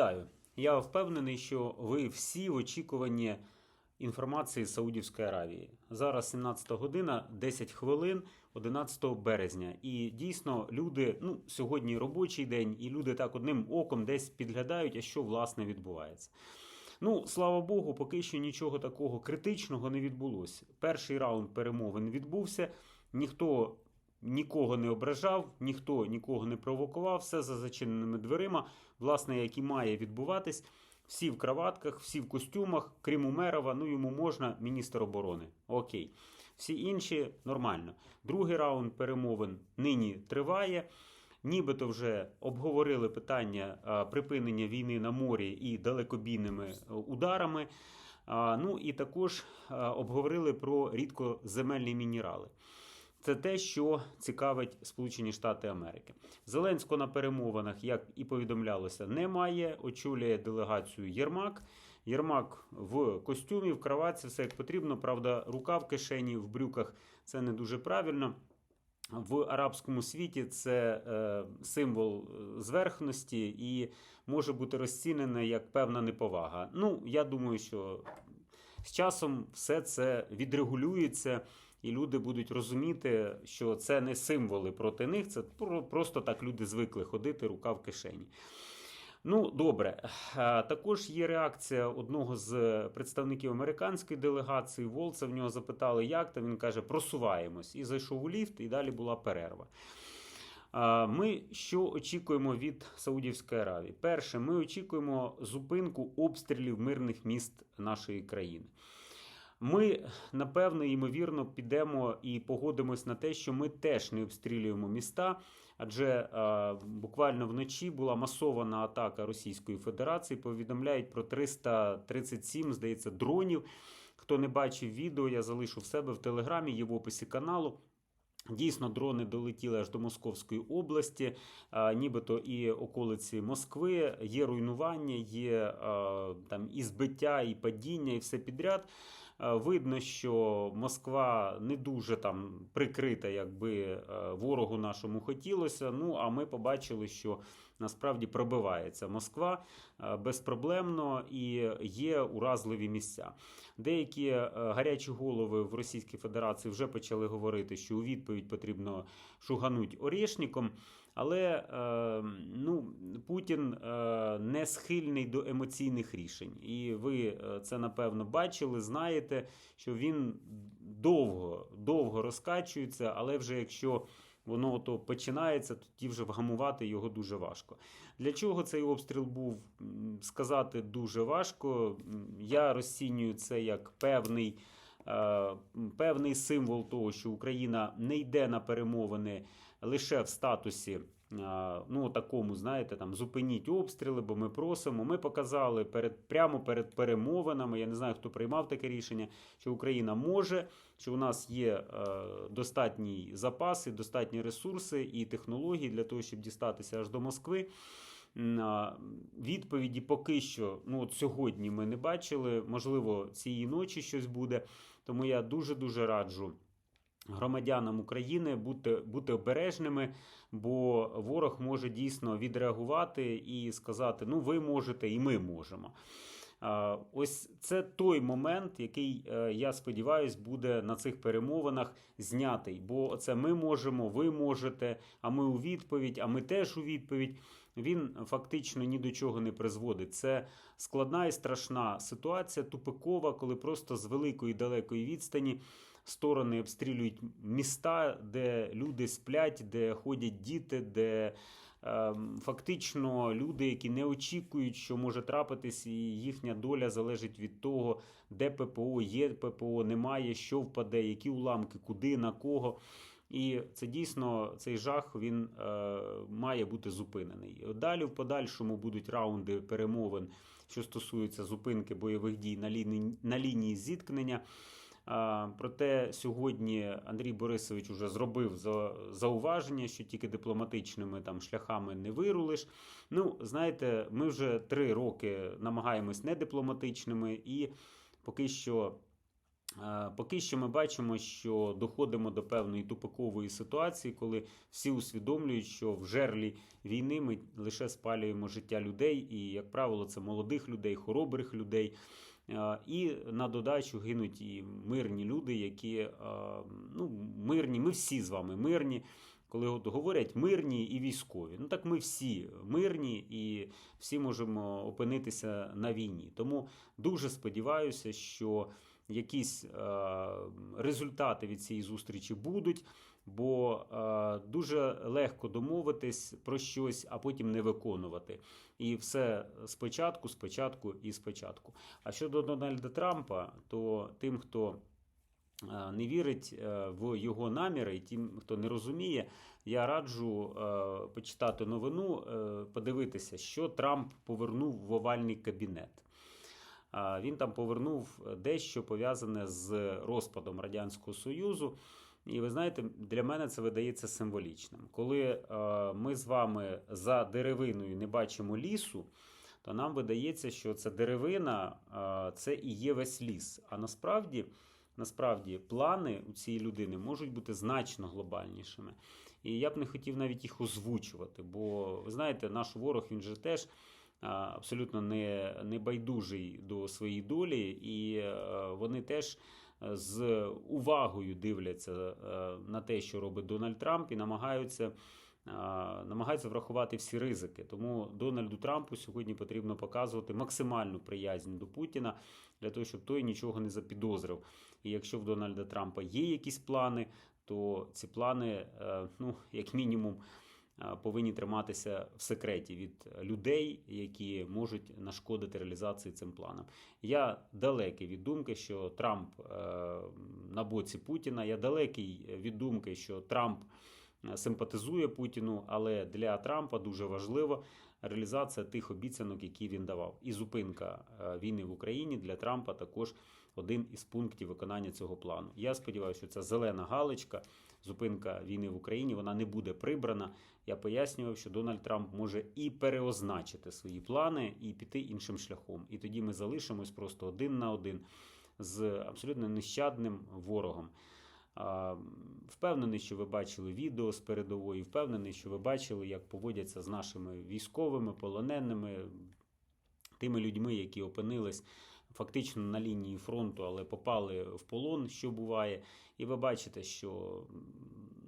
Вітаю! Я впевнений, що ви всі в очікуванні інформації з Саудівської Аравії. Зараз 17 година, 10 хвилин, 11 березня. І дійсно люди, ну сьогодні робочий день, і люди так одним оком десь підглядають, а що власне відбувається. Ну, слава Богу, поки що нічого такого критичного не відбулося. Перший раунд перемовин відбувся, ніхто нікого не ображав, ніхто нікого не провокував, все за зачиненими дверима, власне, як і має відбуватись. Всі в краватках, всі в костюмах, крім Умерова, ну йому можна, міністр оборони. Окей. Всі інші нормально. Другий раунд перемовин нині триває. Нібито вже обговорили питання припинення війни на морі і далекобійними е, ударами. Ну і також обговорили про рідкоземельні мінерали. Це те, що цікавить Сполучені Штати Америки. Зеленського на перемовинах, як і повідомлялося, немає. Очолює делегацію Єрмак. Єрмак в костюмі, в кроватці, все як потрібно. Правда, рука в кишені, в брюках це не дуже правильно. В арабському світі це е, символ зверхності і може бути розцінене як певна неповага. Ну, я думаю, що з часом все це відрегулюється, і люди будуть розуміти, що це не символи проти них, це просто так люди звикли ходити, рука в кишені. Ну, добре. Також є реакція одного з представників американської делегації. Волца в нього запитали, як там. Він каже, просуваємось. І зайшов у ліфт, і далі була перерва. Ми що очікуємо від Саудівської Аравії? Перше, ми очікуємо зупинку обстрілів мирних міст нашої країни. Ми, напевно, ймовірно, підемо і погодимось на те, що ми теж не обстрілюємо міста, адже е, буквально вночі була масована атака Російської Федерації. Повідомляють про 337, здається, дронів. Хто не бачив відео, я залишу в себе в телеграмі, є в описі каналу. Дійсно, дрони долетіли аж до Московської області, а, нібито і околиці Москви. Є руйнування, є а, там і збиття, і падіння, і все підряд. А, Видно, що Москва не дуже там прикрита, якби е, ворогу нашому хотілося. Ну а ми побачили, що насправді пробивається Москва е, безпроблемно і є уразливі місця. Деякі е, гарячі голови в Російській Федерації вже почали говорити, що у відповідь потрібно шугануть орішником. Але е, ну, Путін не схильний до емоційних рішень. І ви це напевно бачили, знаєте, що він довго, довго розкачується, але вже якщо воно то починається, тоді вже вгамувати його дуже важко. Для чого цей обстріл був, сказати дуже важко. Я розцінюю це як певний. е, Певний символ того, що Україна не йде на перемовини лише в статусі, ну такому, знаєте, там зупиніть обстріли, бо ми просимо. Ми показали перед прямо перед перемовинами. Я не знаю, хто приймав таке рішення, що Україна може, що у нас є е, достатній запас і достатні ресурси і технології для того, щоб дістатися аж до Москви. Відповіді поки що, ну от сьогодні ми не бачили. Можливо, цієї ночі щось буде. Тому я дуже дуже раджу. Громадянам України бути, бути обережними, бо ворог може дійсно відреагувати і сказати: ну, ви можете, і ми можемо. Ось це той момент, який, е, я сподіваюся, буде на цих перемовинах знятий. Бо це ми можемо, ви можете, а ми у відповідь, а ми теж у відповідь. Він фактично ні до чого не призводить. Це складна і страшна ситуація, тупикова, коли просто з великої далекої відстані сторони обстрілюють міста, де люди сплять, де ходять діти, де ем, фактично люди, які не очікують, що може трапитись, і їхня доля залежить від того, де ППО є, ППО немає, що впаде, які уламки, куди, на кого. І це дійсно цей жах він е, має бути зупинений. Далі в подальшому будуть раунди перемовин, що стосуються зупинки бойових дій на лінії, на лінії зіткнення. Проте сьогодні Андрій Борисович уже зробив за- зауваження, що тільки дипломатичними там шляхами не вирулиш. Ну, знаєте, ми вже три роки намагаємось не дипломатичними, і поки що Поки що ми бачимо, що доходимо до певної тупикової ситуації, коли всі усвідомлюють, що в жерлі війни ми лише спалюємо життя людей, і, як правило, це молодих людей, хоробрих людей. Е, І на додачу гинуть і мирні люди, які е, ну, мирні. Ми всі з вами мирні. Коли от говорять мирні і військові, ну так ми всі мирні і всі можемо опинитися на війні. Тому дуже сподіваюся, що якісь е, результати від цієї зустрічі будуть, бо е, дуже легко домовитись про щось, а потім не виконувати. І все спочатку, спочатку і спочатку. А щодо Дональда Трампа, то тим, хто е, не вірить в його наміри, і тим, хто не розуміє, я раджу почитати новину, подивитися, що Трамп повернув в овальний кабінет. Він там повернув дещо пов'язане з розпадом Радянського Союзу. І ви знаєте, для мене це видається символічним. Коли е, ми з вами за деревиною не бачимо лісу, то нам видається, що ця деревина е, це і є весь ліс. А насправді, насправді плани у цієї людини можуть бути значно глобальнішими. І я б не хотів навіть їх озвучувати, бо ви знаєте, наш ворог він же теж абсолютно не, не байдужий до своєї долі, і е, вони теж е, з увагою дивляться е, на те, що робить Дональд Трамп, і намагаються. Намагаються врахувати всі ризики. Тому Дональду Трампу сьогодні потрібно показувати максимальну приязнь до Путіна для того, щоб той нічого не запідозрив. І якщо в Дональда Трампа є якісь плани, то ці плани, ну, як мінімум, повинні триматися в секреті від людей, які можуть нашкодити реалізації цим планам. Я далекий від думки, що Трамп е, на боці Путіна. Я далекий від думки, що Трамп е, симпатизує Путіну, але для Трампа дуже важливо реалізація тих обіцянок, які він давав. І зупинка е, війни в Україні для Трампа також один із пунктів виконання цього плану. Я сподіваюся, що ця зелена галочка, зупинка війни в Україні, вона не буде прибрана. Я пояснював, що Дональд Трамп може і переозначити свої плани, і піти іншим шляхом. І тоді ми залишимось просто один на один з абсолютно нещадним ворогом. Впевнений, що ви бачили відео з передової, впевнений, що ви бачили, як поводяться з нашими військовими, полоненими, тими людьми, які опинились фактично на лінії фронту, але попали в полон, що буває. І ви бачите, що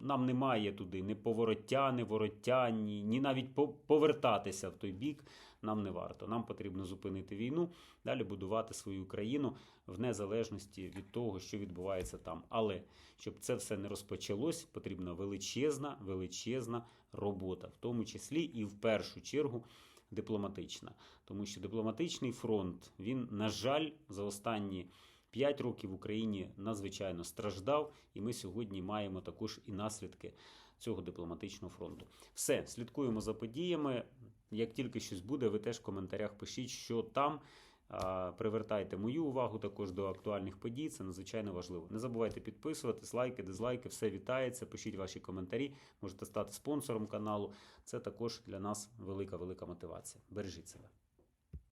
нам немає туди ні повороття, ні вороття, ні, ні навіть по- повертатися в той бік нам не варто. Нам потрібно зупинити війну, далі будувати свою країну в незалежності від того, що відбувається там. Але щоб це все не розпочалось, потрібна величезна, величезна робота, в тому числі і в першу чергу дипломатична. Тому що дипломатичний фронт, він, на жаль, за останні 5 років в Україні надзвичайно страждав, і ми сьогодні маємо також і наслідки цього дипломатичного фронту. Все, слідкуємо за подіями. Як тільки щось буде, ви теж в коментарях пишіть, що там. Привертайте мою увагу також до актуальних подій. Це надзвичайно важливо. Не забувайте підписуватись, лайки, дизлайки, все вітається. Пишіть ваші коментарі. Можете стати спонсором каналу. Це також для нас велика велика мотивація. Бережіть себе.